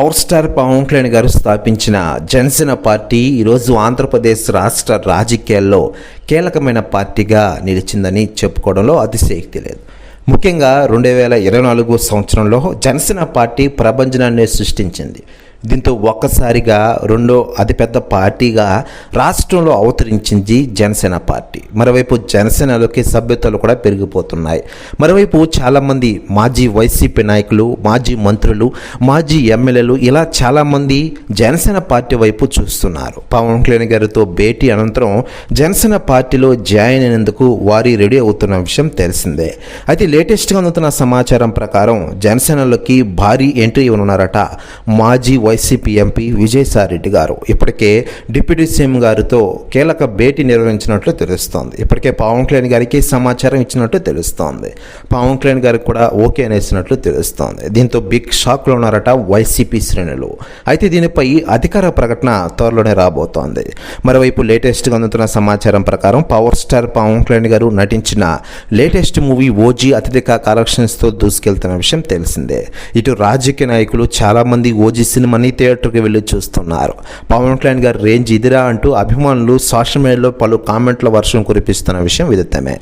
Power star Pawan Kalyan గారు స్థాపించిన Janasena party ఈరోజు ఆంధ్రప్రదేశ్ రాష్ట్ర రాజకీయాల్లో కీలకమైన పార్టీగా నిలిచిందని చెప్పుకోవడంలో అతిశయక్తి లేదు. ముఖ్యంగా రెండు వేల ఇరవై నాలుగు సంవత్సరంలో జనసేన పార్టీ ప్రభంజనాన్ని సృష్టించింది. దీంతో ఒక్కసారిగా రెండో అతిపెద్ద పార్టీగా రాష్ట్రంలో అవతరించింది జనసేన పార్టీ. మరోవైపు జనసేనలోకి సభ్యతలు కూడా పెరిగిపోతున్నాయి. మరోవైపు చాలామంది మాజీ వైసీపీ నాయకులు మాజీ మంత్రులు మాజీ ఎమ్మెల్యేలు ఇలా చాలామంది జనసేన పార్టీ వైపు చూస్తున్నారు. పవన్ కళ్యాణ్ గారితో భేటీ అనంతరం జనసేన పార్టీలో జాయిన్ అయినందుకు వారి రెడీ అవుతున్న విషయం తెలిసిందే. అయితే లేటెస్ట్గా అందుతున్న సమాచారం ప్రకారం జనసేనలోకి భారీ ఎంట్రీ ఇవ్వనున్నారట మాజీ వైసీపీ ఎంపీ విజయసాయిరెడ్డి గారు. ఇప్పటికే డిప్యూటీ సీఎం గారితో కీలక భేటీ నిర్వహించినట్లు తెలుస్తోంది. ఇప్పటికే పవన్ కళ్యాణ్ గారికి సమాచారం ఇచ్చినట్లు తెలుస్తోంది. పవన్ కళ్యాణ్ గారికి కూడా ఓకే అనేసినట్లు తెలుస్తోంది. దీంతో బిగ్ షాక్లో ఉన్నారట వైసీపీ శ్రేణులు. అయితే దీనిపై అధికార ప్రకటన త్వరలోనే రాబోతోంది. మరోవైపు లేటెస్ట్గా అందుతున్న సమాచారం ప్రకారం పవర్ స్టార్ పవన్ కళ్యాణ్ గారు నటించిన లేటెస్ట్ మూవీ ఓజీ అత్యధిక కలెక్షన్స్తో దూసుకెళ్తున్న విషయం తెలిసిందే. ఇటు రాజకీయ నాయకులు చాలామంది ఓజీ సినిమా సినిమాని థియేటర్కి వెళ్ళి చూస్తున్నారు. పవన్ కళ్యాణ్ గారి రేంజ్ ఇదిరా అంటూ అభిమానులు సోషల్ మీడియాలో పలు కామెంట్ల వర్షం కురిపిస్తున్న విషయం విదితమే.